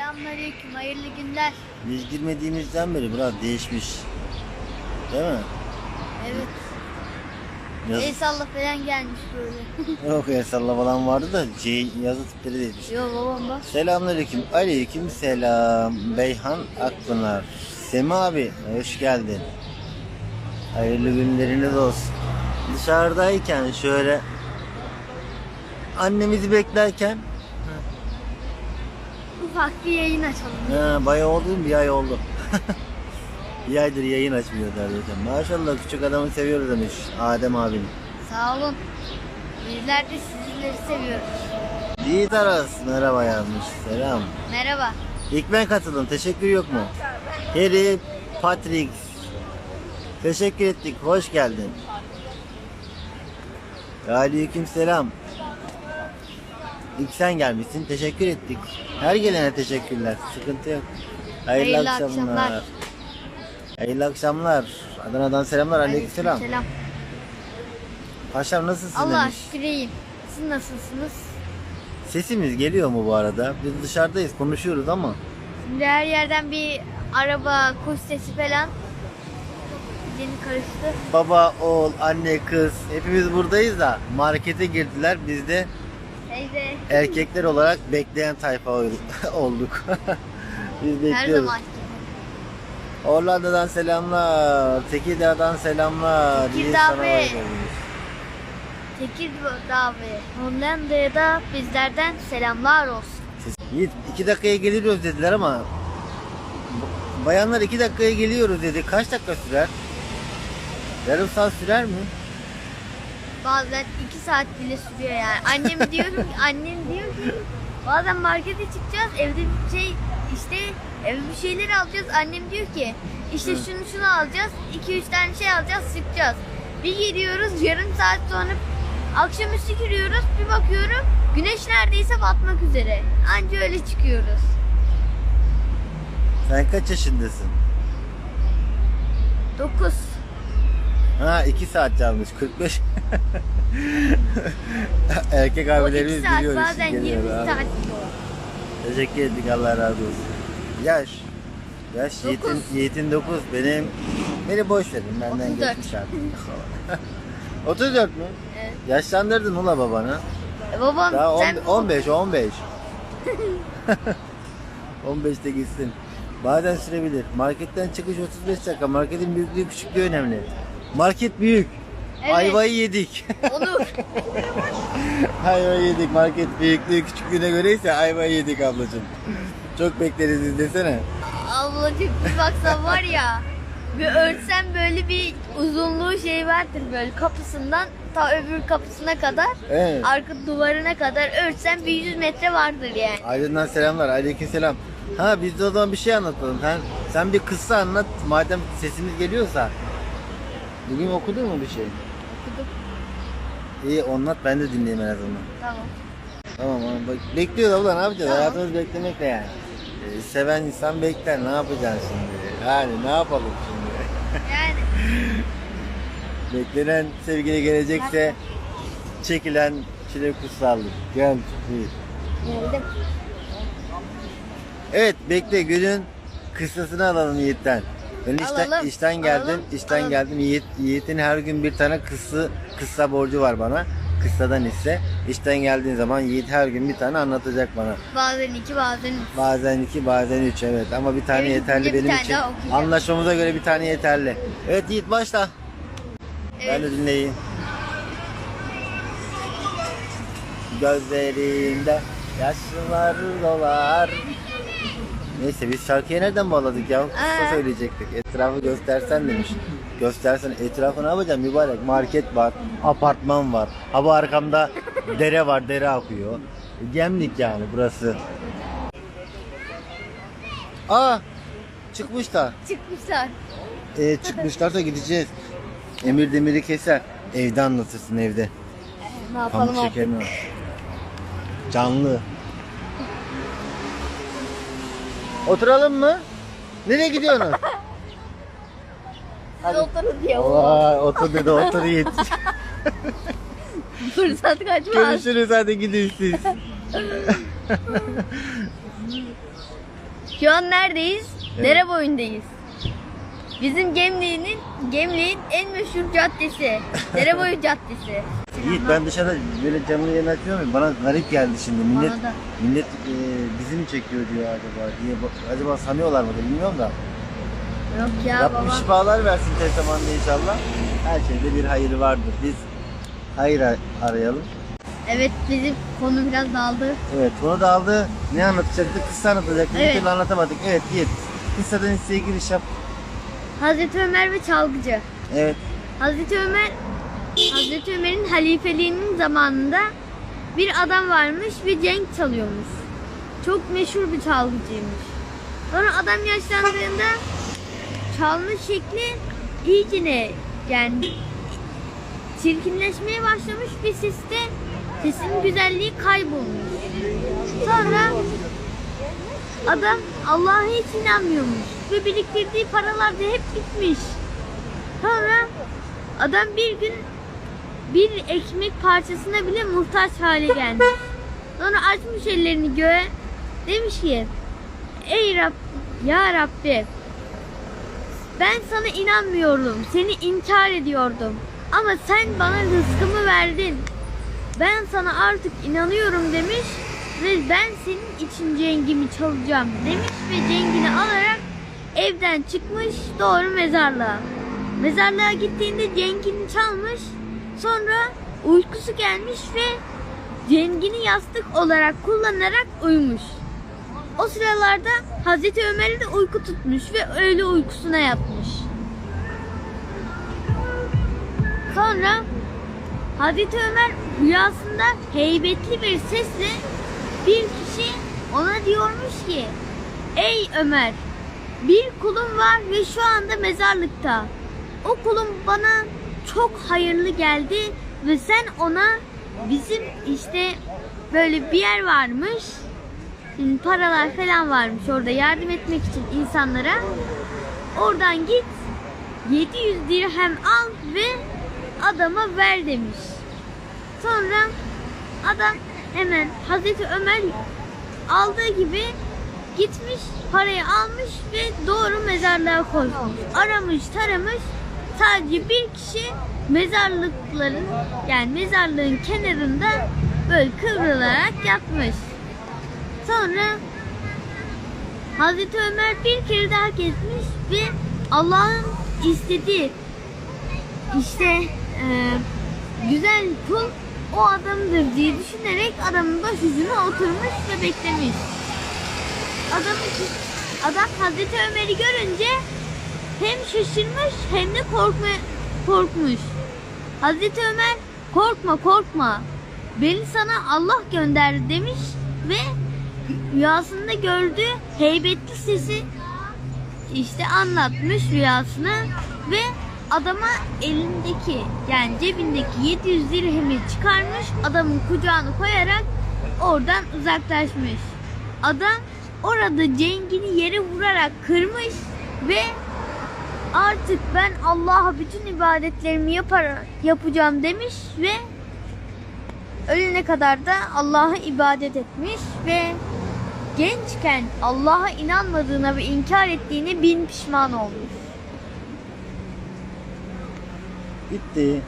Selamünaleyküm, hayırlı günler. Biz girmediğimizden beri biraz değişmiş. Değil mi? Evet, Yaz... el salla falan gelmiş böyle. Yok el salla falan vardı da C yazı tipleri değişmiş. Yo babam bak. Selamünaleyküm. Aleyküm selam. Beyhan Akpınar. Semi abi hoş geldin. Hayırlı günleriniz olsun. Dışarıdayken şöyle annemizi beklerken Ufak bir yayın açalım. ha, bayağı oldu bir ay oldu. bir aydır yayın açmıyor zaten. Maşallah küçük adamı seviyoruz demiş Adem abim. Sağ olun. Bizler de sizleri seviyoruz. Yiğit Aras merhaba yazmış. Selam. Merhaba. İlk ben katıldım. Teşekkür yok mu? Harry Patrick. Teşekkür ettik. Hoş geldin. Aleyküm selam. İlk sen gelmişsin. Teşekkür ettik. Her gelene teşekkürler. Sıkıntı yok. Hayırlı, Hayırlı akşamlar. akşamlar. Hayırlı akşamlar. Adana'dan selamlar. Aleyküm selam. Selam. Paşam nasılsın Allah demiş. şükür iyiyim. Siz nasılsınız? Sesimiz geliyor mu bu arada? Biz dışarıdayız konuşuyoruz ama. Şimdi her yerden bir araba, kuş sesi falan. Yeni karıştı. Baba, oğul, anne, kız hepimiz buradayız da markete girdiler. Biz de Teyze. erkekler olarak bekleyen tayfa ol- olduk. Biz Her bekliyoruz. zaman. Hollanda'dan selamlar. Tekirdağ'dan selamlar. Tekirdağ ve-. Tekirdağ ve Hollanda'ya da bizlerden selamlar olsun. Yiğit iki dakikaya geliyoruz dediler ama bayanlar iki dakikaya geliyoruz dedi. Kaç dakika sürer? Yarım saat sürer mi? Bazen iki saat bile sürüyor yani. Annem diyorum ki, annem diyor ki bazen markete çıkacağız evde bir şey işte evde bir şeyler alacağız. Annem diyor ki işte şunu şunu alacağız. iki üç tane şey alacağız sıkacağız. Bir giriyoruz yarım saat sonra akşamüstü giriyoruz bir bakıyorum güneş neredeyse batmak üzere. Anca öyle çıkıyoruz. Sen kaç yaşındasın? 9. Ha 2 saat çalmış 45. Erkek abilerimiz 2 saat biliyor işi bazen 20 geliyor abi. saat. Teşekkür ettik Allah razı olsun. Yaş. Yaş Dokuz. Yiğit'in, Yiğit'in 9. Benim beni boş verin benden 34. geçmiş artık. 34 mü? Evet. Yaşlandırdın ula babanı. E babam Daha on- sen 15 15. 15'te gitsin. Bazen sürebilir. Marketten çıkış 35 dakika. Marketin büyüklüğü küçüklüğü önemli. Market büyük. Evet. Ayvayı yedik. Onur. ayvayı yedik. Market büyüklüğü küçüklüğüne göre ise ayvayı yedik ablacığım. Çok bekleriz izlesene. Ablacık bir baksan var ya bir örtsem böyle bir uzunluğu şey vardır böyle kapısından ta öbür kapısına kadar Evet. arka duvarına kadar örtsem bir 100 metre vardır yani. Aydın'dan selamlar. Aleykümselam. Ha biz de o zaman bir şey anlatalım. Sen, sen bir kıssa anlat. Madem sesimiz geliyorsa. Bugün okudun mu bir şey? Okudum. İyi anlat ben de dinleyeyim en azından. Tamam. Tamam tamam. Bak, bekliyor abla ne yapacağız? Tamam. Hayatımız beklemekle yani. Ee, seven insan bekler. Ne yapacaksın şimdi? Yani ne yapalım şimdi? Yani Beklenen sevgili gelecekse çekilen çile kutsallık. Gel. geldim. Evet bekle günün kıssasını alalım Yiğit'ten. Ben işten, Alalım, işten geldim, alalım, işten alalım. geldim. Yiğit, Yiğit'in her gün bir tane kıssa, kıssa borcu var bana. Kıssadan hisse. İşten geldiğin zaman Yiğit her gün bir tane anlatacak bana. Bazen iki bazen üç. Bazen iki, bazen üç evet. Ama bir tane Evet, yeterli bir benim tane için. Anlaşmamıza göre bir tane yeterli. Evet Yiğit başla. Ben Evet. de dinleyeyim. Gözlerimde yaşlar dolar. Neyse biz şarkıya nereden bağladık ya? Kısa Aa. söyleyecektik. Etrafı göstersen demiş. Göstersen etrafı ne yapacağım mübarek? Market var, apartman var. Hava arkamda dere var, dere akıyor. Gemlik yani burası. Aa! Çıkmış da. Çıkmışlar. E, çıkmışlarsa gideceğiz. Emir demiri keser. Evde anlatırsın evde. Ne yapalım Pamuk artık. şekerini. Canlı. Oturalım mı? Nereye gidiyorsunuz? Hadi oturun diye. Vay otur dedi otur Yiğit. Fırsat kaçmaz. Görüşürüz hadi gidin siz. Şu an neredeyiz? Evet. Dere boyundayız. Bizim Gemliğin Gemliğin en meşhur caddesi. Dereboyu Caddesi. Yiğit ben dışarıda böyle camını yeni açıyorum ya bana garip geldi şimdi. Millet Bana da. millet e, bizi mi çekiyor diyor acaba diye. bak- Acaba sanıyorlar mı da bilmiyorum da. Yok ya Rabbim baba. şifalar versin tez zamanda inşallah. Her şeyde bir hayır vardır. Biz hayır ar- arayalım. Evet bizim konu biraz dağıldı. Evet konu da aldı. Ne anlatacaktık? Kıssa anlatacaktık. Evet. Bir türlü anlatamadık. Evet Yiğit. Kıssadan hisseye giriş yap. Hazreti Ömer ve Çalgıcı. Evet. Hazreti Ömer Hazreti Ömer'in halifeliğinin zamanında bir adam varmış ve cenk çalıyormuş. Çok meşhur bir çalgıcıymış. Sonra adam yaşlandığında çalma şekli iyicene yani çirkinleşmeye başlamış ve seste sesin güzelliği kaybolmuş. Sonra adam Allah'a hiç inanmıyormuş ve biriktirdiği paralar da hep bitmiş. Sonra adam bir gün bir ekmek parçasına bile muhtaç hale gelmiş. Sonra açmış ellerini göğe demiş ki Ey Rab, ya Rabbi ben sana inanmıyorum. Seni inkar ediyordum. Ama sen bana rızkımı verdin. Ben sana artık inanıyorum demiş ve ben senin için cengimi çalacağım demiş ve cengini alarak evden çıkmış doğru mezarlığa. Mezarlığa gittiğinde cengini çalmış sonra uykusu gelmiş ve cengini yastık olarak kullanarak uyumuş. O sıralarda Hazreti Ömer'i de uyku tutmuş ve öğle uykusuna yatmış. Sonra Hazreti Ömer rüyasında heybetli bir sesle bir kişi ona diyormuş ki Ey Ömer bir kulum var ve şu anda mezarlıkta. O kulum bana çok hayırlı geldi ve sen ona bizim işte böyle bir yer varmış. Şimdi paralar falan varmış orada yardım etmek için insanlara. Oradan git 700 dirhem al ve adama ver demiş. Sonra adam hemen Hazreti Ömer aldığı gibi gitmiş parayı almış ve doğru mezarlığa koymuş. Aramış taramış sadece bir kişi mezarlıkların yani mezarlığın kenarında böyle kıvrılarak yatmış. Sonra Hazreti Ömer bir kere daha gezmiş ve Allah'ın istediği işte e, güzel kul o adamdır diye düşünerek adamın başucuna oturmuş ve beklemiş. Adam, adam Hazreti Ömer'i görünce hem şaşırmış hem de korkma, korkmuş. Hazreti Ömer korkma korkma beni sana Allah gönderdi demiş ve rüyasında gördüğü heybetli sesi işte anlatmış rüyasını ve adama elindeki yani cebindeki 700 dirhemi çıkarmış adamın kucağına koyarak oradan uzaklaşmış. Adam orada cengini yere vurarak kırmış ve artık ben Allah'a bütün ibadetlerimi yapar, yapacağım demiş ve ölene kadar da Allah'a ibadet etmiş ve gençken Allah'a inanmadığına ve inkar ettiğine bin pişman olmuş. Bitti.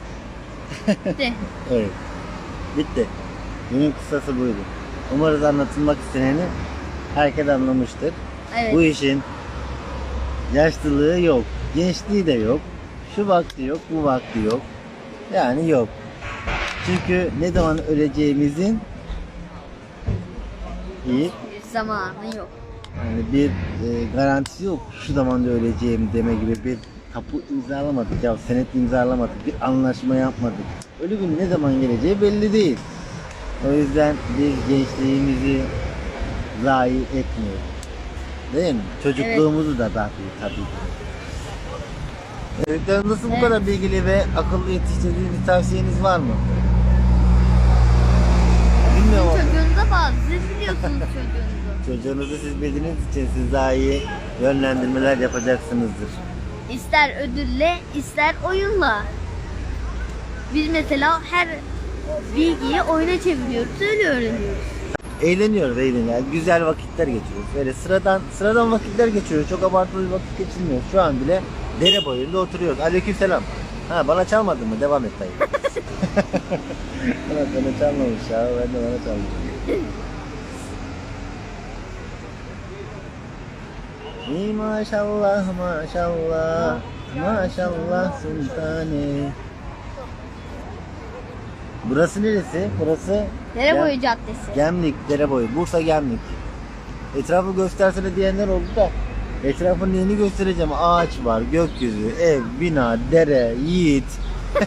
De. Evet. Bitti. Günün kısası buydu. Umarız anlatılmak isteneni herkes anlamıştır. Evet. Bu işin yaşlılığı yok. Gençliği de yok. Şu vakti yok, bu vakti yok. Yani yok. Çünkü ne zaman öleceğimizin iyi Zamanı yok. yani bir e, garantisi yok. Şu zamanda öleceğim deme gibi bir tapu imzalamadık ya senet imzalamadık. Bir anlaşma yapmadık. Ölümün ne zaman geleceği belli değil. O yüzden biz gençliğimizi zayi etmiyoruz. Değil mi? Çocukluğumuzu da dahi tabii ki. Evet, nasıl bu kadar bilgili ve akıllı yetiştirdiğiniz bir tavsiyeniz var mı? Bilmiyorum. ama Çocuğunuza bağlı. Siz biliyorsunuz çocuğunuzu. Çocuğunuzu siz bildiğiniz için siz daha iyi yönlendirmeler yapacaksınızdır. İster ödülle, ister oyunla. Biz mesela her bilgiyi oyuna çeviriyoruz, öyle öğreniyoruz. Eğleniyoruz eğleniyoruz. Güzel vakitler geçiriyoruz. Böyle sıradan sıradan vakitler geçiriyoruz. Çok abartılı bir vakit geçirmiyoruz. Şu an bile dere boyunda oturuyoruz. Aleykümselam. Ha bana çalmadın mı? Devam et dayı. bana, bana çalmamış ya. Ben de bana çaldım. İyi maşallah maşallah maşallah sultane. Burası neresi? Burası Dereboyu Caddesi. Gemlik, Dereboyu, Bursa Gemlik. Etrafı göstersene diyenler oldu da etrafın neyini göstereceğim? Ağaç var, gökyüzü, ev, bina, dere, yiğit.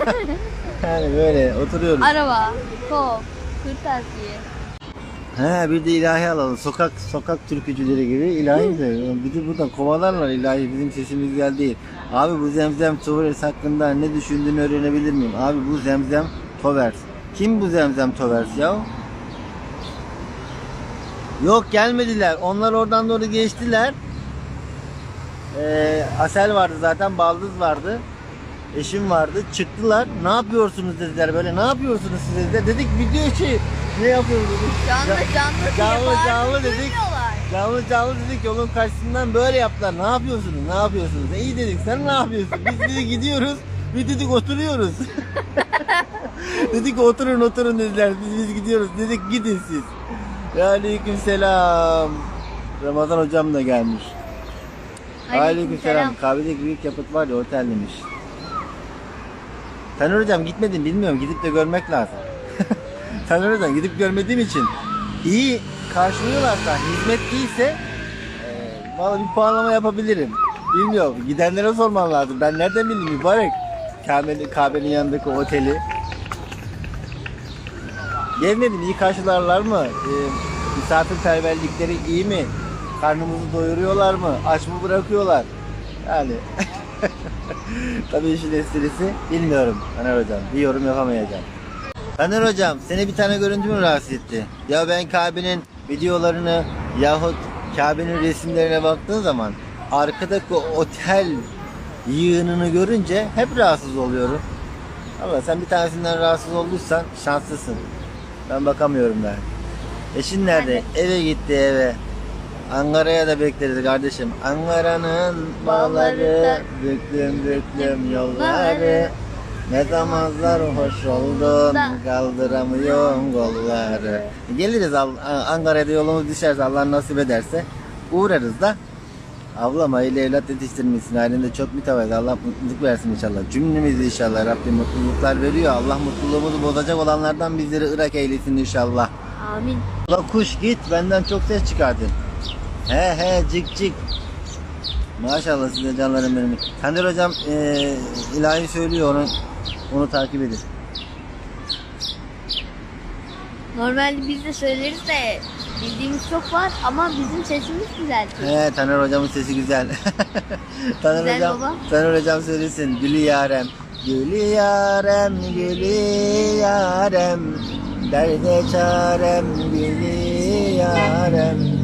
yani böyle oturuyoruz. Araba, top, kırtasiye. He bir de ilahi alalım. Sokak sokak türkücüleri gibi ilahi de. Bir de buradan kovalarlar ilahi. Bizim sesimiz güzel değil. Abi bu Zemzem Tovers hakkında ne düşündüğünü öğrenebilir miyim? Abi bu Zemzem Tovers. Kim bu Zemzem Tovers ya? Yok gelmediler. Onlar oradan doğru geçtiler. Ee, Asel vardı zaten. Baldız vardı. Eşim vardı. Çıktılar. Ne yapıyorsunuz dediler böyle. Ne yapıyorsunuz siz dediler. Dedik video şey. Ne yapıyoruz dedik. Canlı canlı diye Canlı canlı dedik. Canlı canlı dedik yolun karşısından böyle yaptılar. Ne yapıyorsunuz? Ne yapıyorsunuz? E, iyi dedik. Sen ne yapıyorsun? Biz dedik gidiyoruz. Biz dedik oturuyoruz. dedik oturun oturun dediler. Biz biz gidiyoruz. Dedik gidin siz. Aleyküm selam. Ramazan hocam da gelmiş. Aleyküm selam. Kahvedeki büyük yapıt var ya otel demiş. Taner hocam gitmedim bilmiyorum. Gidip de görmek lazım. Taner hocam gidip görmediğim için iyi karşılıyorlarsa, hizmet değilse e, valla bir puanlama yapabilirim. Bilmiyorum. Gidenlere sorman lazım. Ben nereden bileyim mübarek? Kabe'nin, Kabe'nin yanındaki oteli. Gelmedim. iyi karşılarlar mı? E, misafirperverlikleri iyi mi? Karnımızı doyuruyorlar mı? Aç mı bırakıyorlar? Yani tabii işin esprisi bilmiyorum Taner hocam. Bir yorum yapamayacağım. Taner hocam seni bir tane görüntü mü rahatsız etti? Ya ben Kabe'nin videolarını yahut Kabe'nin resimlerine baktığın zaman arkadaki otel yığınını görünce hep rahatsız oluyorum. Ama sen bir tanesinden rahatsız olduysan şanslısın. Ben bakamıyorum ben. Eşin nerede? Eve gitti eve. Ankara'ya da bekleriz kardeşim. Ankara'nın bağları, büklüm büklüm yolları. Ne zamanlar hoş oldun, kaldıramıyorum kolları. Geliriz Ankara'da yolumuz düşerse Allah nasip ederse uğrarız da. Ablam hayırlı evlat yetiştirmişsin halinde çok mütevazı. Allah mutluluk versin inşallah. Cümlemizi inşallah Rabbim mutluluklar veriyor. Allah mutluluğumuzu bozacak olanlardan bizleri ırak eylesin inşallah. Amin. La kuş git benden çok ses çıkardın. He he cik cik. Maşallah size canlarım benim. Taner hocam eee ilahi söylüyor onu onu takip edin. Normalde biz de söyleriz de bildiğimiz çok var ama bizim sesimiz güzel. He Taner hocamın sesi güzel. Taner Güzel hocam baba. Taner hocam söylesin. Gülü yarem. Gülü yarem, gülü yarem. Derde çarem, gülü yarem.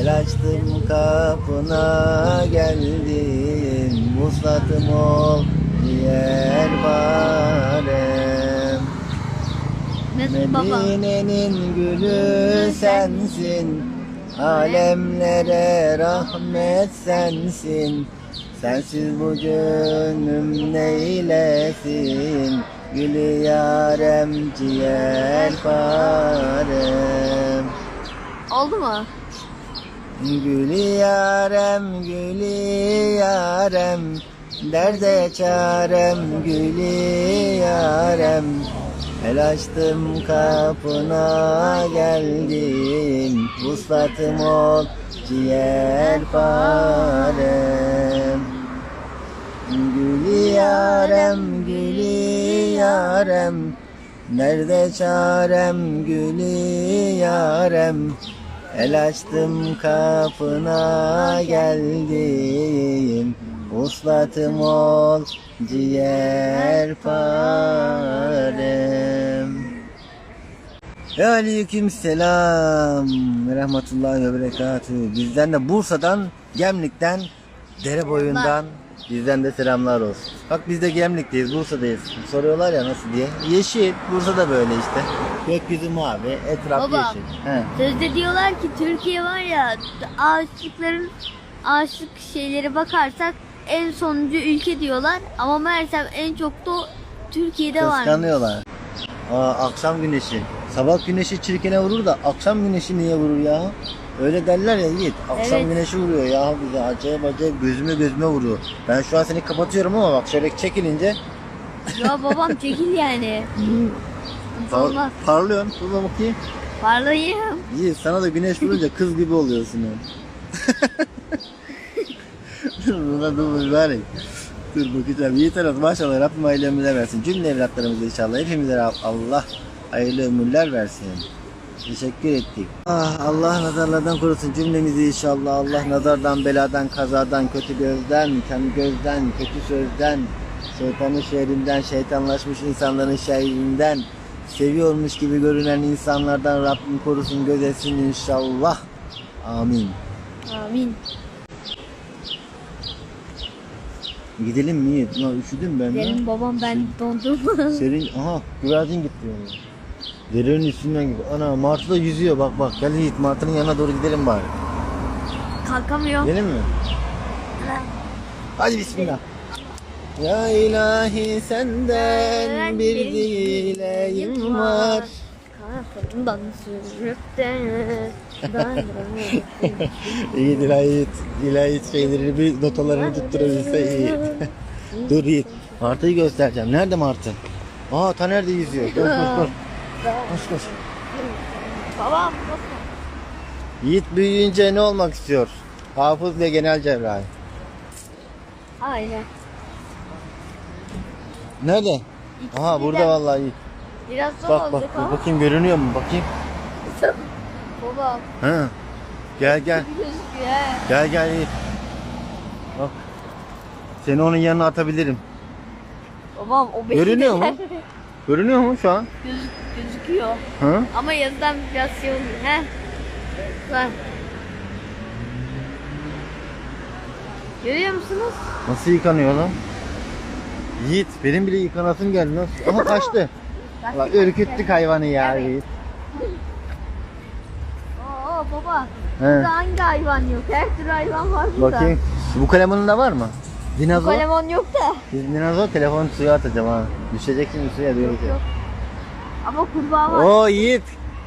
El açtım kapına geldim. Vuslatım ol diğer barem. Medine'nin gülü sensin Alemlere rahmet sensin Sensiz bu gönlüm neylesin Gülü yarem ciğer parem Oldu mu? Gülü yarem, gülü yarem Derde çarem, gülü yarem. El açtım kapına geldim Vuslatım ol ciğer parem Gülü yarem, gülü yarem Nerede çarem, gülü yarem El açtım kapına geldim. Uslatım ol ciğer parem. Aleyküm selam. Ve rahmetullahi ve berekatuhu. Bizden de Bursa'dan, Gemlik'ten, dere boyundan Bizden de selamlar olsun. Bak biz de Gemlik'teyiz, Bursa'dayız. Soruyorlar ya nasıl diye. Yeşil, Bursa'da böyle işte. Gökyüzü mavi, etraf Baba. yeşil. He. Sözde diyorlar ki Türkiye var ya ağaçlıkların ağaçlık şeyleri bakarsak en sonuncu ülke diyorlar ama meğersem en çok da Türkiye'de var. Kıskanıyorlar. Aa, akşam güneşi. Sabah güneşi çirkine vurur da akşam güneşi niye vurur ya? Öyle derler ya Yiğit. Akşam Evet. güneşi vuruyor ya bize acayip acayip gözüme gözüme vuruyor. Ben şu an seni kapatıyorum ama bak şöyle çekilince Ya babam çekil yani. par- Olmaz. parlıyorsun. Dur bakayım. Parlayayım. Yiğit sana da güneş vurunca kız gibi oluyorsun dur buna dur mübarek. Dur bakacağım. Yiğit Aras maşallah Rabbim hayırlı ömürler versin. Cümle evlatlarımıza inşallah hepimize Allah hayırlı ömürler versin. Teşekkür ettik. Ah, Allah nazarlardan korusun cümlemizi inşallah. Allah nazardan, beladan, kazadan, kötü gözden, kem gözden, kötü sözden, şeytanın şerrinden, şeytanlaşmış insanların şerrinden, seviyormuş gibi görünen insanlardan Rabbim korusun, gözetsin inşallah. Amin. Amin. Gidelim mi? Ulan üşüdüm ben. Benim ya. babam ben dondurma. Serin, aha güvercin gitti yani. Derenin üstünden gibi. Ana Martı da yüzüyor bak bak. Gel Yiğit Martı'nın yanına doğru gidelim bari. Kalkamıyorum. Gidelim mi? Hadi bismillah. Ya ilahi senden bir dileğim var. Kanatlarından sürüp de İyi ilahi, ilahi şeyleri bir notalarını tutturabilse iyi. Dur Yiğit. Martı'yı göstereceğim. Nerede Martı? Aa Taner de yüzüyor. Koş koş koş. Koş koş. Babam Yiğit büyüyünce ne olmak istiyor? Hafız ve genel cerrahi. Aynen. Nerede? Aha burada vallahi Yiğit. Biraz zor Bak bak olacak dur ama. bakayım görünüyor mu bakayım. Babam Ha. Gel gel. gözüküyor. he. Gel gel Yiğit. Bak. Seni onun yanına atabilirim. Babam o benim. Görünüyor mu? Görünüyor mu şu an? Göz, gözüküyor. Ha? Ama yazıdan biraz şey oluyor. He. Bak. Görüyor musunuz? Nasıl yıkanıyor lan? Yiğit benim bile yıkanasım geldi nasıl? Ama kaçtı. Bak ürküttük hayvanı ya Evet. Yiğit. Oo baba. He. Burada hangi hayvan yok? Her türlü hayvan var burada. Bakayım. Bu kalemanın da var mı? Dinozor. Kolemon yok da. Dinozor telefonu suya atacağım ha. Düşecek şimdi suya dönecek. yok. Ama kurbağa var. Oo Yiğit.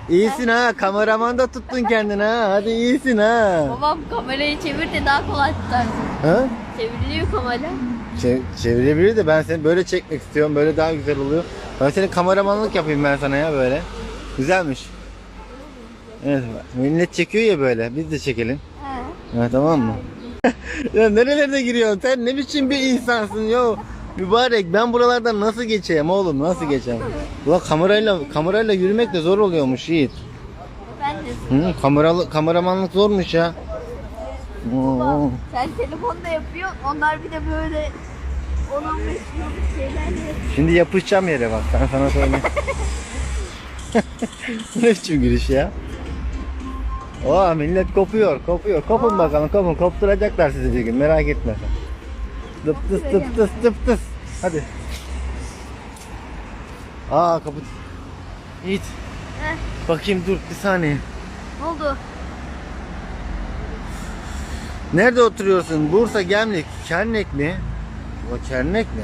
İyisin ha. Kameraman da tuttun kendini ha. Hadi iyisin ha. Babam kamerayı çevir de daha kolay tutarsın. Ha? Çevriliyor kamera. Çe- çevirebilir de ben seni böyle çekmek istiyorum. Böyle daha güzel oluyor. Ben senin kameramanlık yapayım ben sana ya böyle. Güzelmiş. Evet. Millet çekiyor ya böyle. Biz de çekelim. He. Ha, tamam mı? ya nerelerde giriyorsun? Sen ne biçim bir insansın yo? Mübarek ben buralardan nasıl geçeyim oğlum nasıl geçeyim? Ulan kamerayla kamerayla yürümek de zor oluyormuş Yiğit. Ben de Hı, kameralı kameramanlık zormuş ya. Oo. Sen telefonla yapıyorsun. Onlar bir de böyle 10-15 yıllık şeyler yapıyor. Şimdi yapışacağım yere bak ben sana söyleyeyim. Ne biçim giriş ya? Oha millet kopuyor kopuyor. Kopun bakalım kopun. Kopturacaklar sizi bir gün merak etme. Tıp tıs tıp tıs tıp tıs. Hadi. Aa kapı. Yiğit. Heh, Bakayım dur bir saniye. ne oldu? Nerede oturuyorsun? Bursa, Gemlik, Kernek mi? O Kernek ne?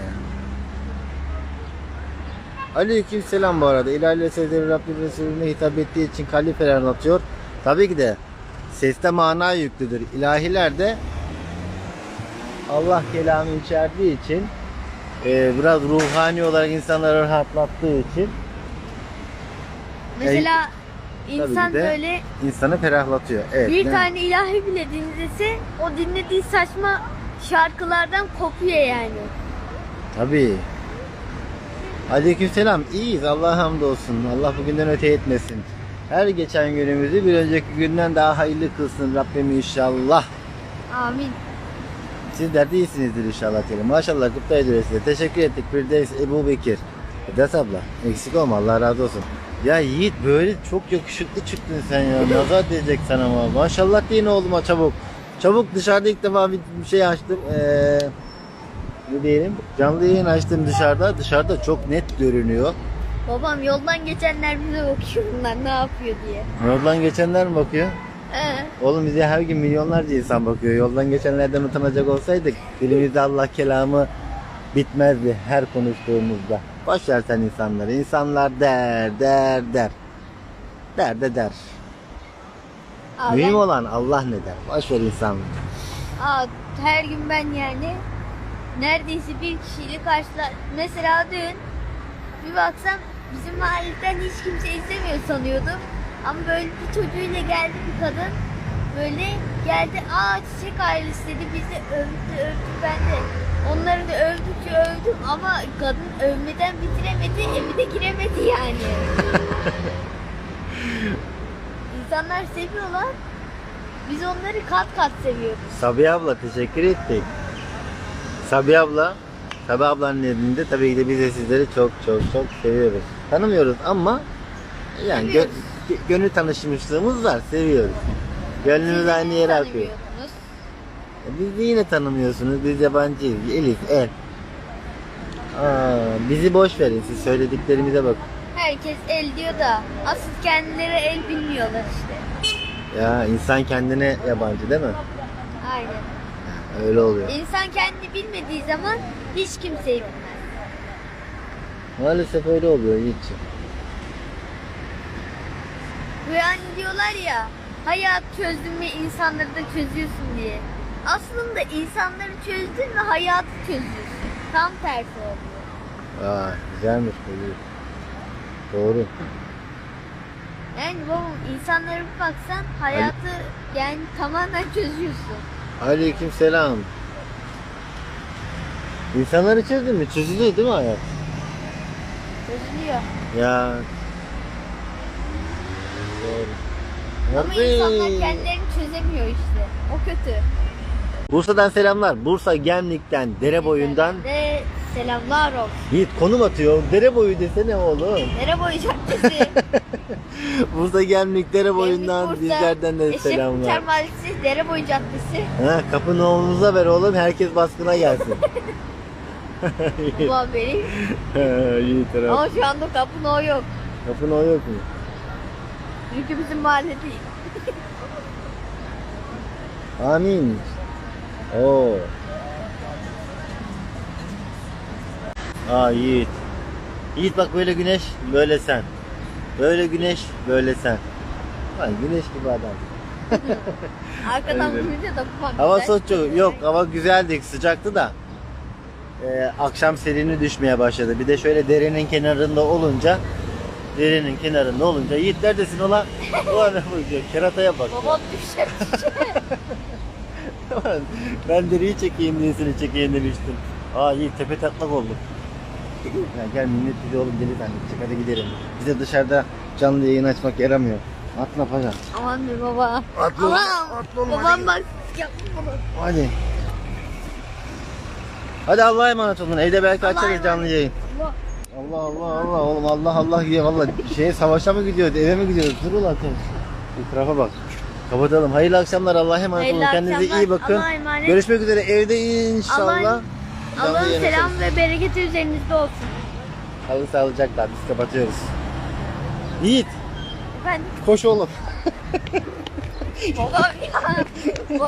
Aleyküm selam bu arada. İlahi Sezleri Rabbim Resulüne hitap ettiği için kalbi ferahlatıyor. Tabii ki de seste mana yüklüdür. İlahiler de Allah kelamı içerdiği için e, biraz ruhani olarak insanları rahatlattığı için Mesela insan tabii ki de böyle insanı ferahlatıyor. Evet. bir ne- tane ilahi bile dinlese o dinlediği saçma şarkılardan kopuyor yani. Tabii. Aleykümselam. İyiyiz. Allah'a hamdolsun. Allah bugünden öte etmesin. Her geçen günümüzü bir önceki günden daha hayırlı kılsın Rabbim inşallah. Amin. Sizler de iyisinizdir inşallah diyelim. Maşallah Gıpta ediyoruz size. Teşekkür ettik. Firdevs Ebu Bekir. Firdevs abla. Eksik olma. Allah razı olsun. Ya Yiğit böyle çok yakışıklı çıktın sen ya. Nazar diyecek sana ama. Maşallah deyin oğluma çabuk. Çabuk dışarıda ilk defa bir bir şey açtım. Ee, ne diyelim? Canlı yayın açtım dışarıda. Dışarıda çok net görünüyor. Babam yoldan geçenler bize bakıyor bunlar ne yapıyor diye. Yoldan geçenler mi bakıyor? Ee, Oğlum bize her gün milyonlarca insan bakıyor. Yoldan geçenlerden utanacak olsaydık dilimizde Allah kelamı bitmezdi her konuştuğumuzda. Boş ver sen insanları. İnsanlar der, der, der. Der de der. aa, Mühim ben- olan Allah ne der. Boş ver insanları. aa, her gün ben yani neredeyse bir kişiyle karşıla... Mesela dün bir baksam bizim mahalleden hiç kimse izlemiyor sanıyordum. Ama böyle bir çocuğuyla geldi bir kadın. Böyle geldi aa çiçek ailesi dedi bizi övdü övdü ben de onları da övdükçe övdüm ama kadın övmeden bitiremedi evi de giremedi yani. İnsanlar seviyorlar. Biz onları kat kat seviyoruz. Sabiha abla teşekkür ettik. Sabiha abla, Sabiha ablanın elinde tabii ki de biz de sizleri çok çok çok seviyoruz. Tanımıyoruz ama yani gö- gönül tanışmışlığımız var, seviyoruz. Gönlümüz aynı yere akıyor. tanımıyordunuz. Biz de yine tanımıyorsunuz, biz yabancıyız. Elif, El. Aa, bizi boş verin, siz söylediklerimize bakın. Herkes el diyor da asıl kendileri el bilmiyorlar işte. Ya insan kendine yabancı değil mi? Aynen. Öyle oluyor. İnsan kendi bilmediği zaman hiç kimseyi bilmez. Maalesef öyle oluyor. Ve hani diyorlar ya hayat çözdün ve insanları da çözüyorsun diye. Aslında insanları çözdün ve hayatı çözüyorsun. Tam tersi oluyor. Aa, güzelmiş bu. Doğru. Yani babam insanlara bir baksan hayatı yani tamamen çözüyorsun. Aleyküm selam. İnsanları çözdün mü? Çözülüyor değil mi hayat? Çözülüyor. Ya. Doğru. Ama Tabii. insanlar kendilerini çözemiyor işte. O kötü. Bursa'dan selamlar. Bursa Gemlik'ten, dere boyundan. Ve selamlar olsun. Yiğit konum atıyor. Dere boyu desene oğlum. Nere boyu caddesi. Bursa Gemlik, dere boyundan Bursa, bizlerden de Eşref selamlar. Uçar Mahallesi, Dere boyu caddesi. Ha, kapını omuza ver oğlum. Herkes baskına gelsin. Bu benim. Yiğit taraf. Ama şu anda kapın o yok. Kapın o yok mu? Çünkü bizim mahalle değil. Amin. Oo. Aa Yiğit. Yiğit bak böyle güneş, böyle sen. Böyle güneş, böyle sen. Lan güneş gibi adam. Arkadan vurunca da bu Hava soğuk yok, hava güzeldi, sıcaktı da. Ee, akşam serini düşmeye başladı. Bir de şöyle derenin kenarında olunca, derenin kenarında olunca Yiğit neredesin ulan? Ulan ne bakıyor? Kerataya bak. Babam düşer. ben deriyi çekeyim diye seni çekeyim demiştim. Aa iyi tepe taklak olduk. Ya gel millet bizi oğlum deli zannedecek hadi gidelim. Bize dışarıda canlı yayın açmak yaramıyor. Atla paşa. Aman be baba. Atla Aman. atla oğlum, Babam hadi. bak yapma bunu. Hadi. Hadi Allah'a emanet olun. Evde belki açarız canlı yayın. Allah. Allah Allah oğlum Allah Allah diye valla şeye savaşa mı gidiyoruz eve mi gidiyoruz dur ulan sen. Etrafa bak. Kapatalım. Hayırlı akşamlar Allah'a emanet Hayırlı olun. Kendinize akşamlar, iyi bakın. Allah'a emanet. Görüşmek üzere evde inşallah. Allah'ın- Canlı Allah'ın yayın selam ve bereketi üzerinizde olsun. Kalın sağlıcakla biz kapatıyoruz. Yiğit Efendim koş oğlum. babam ya.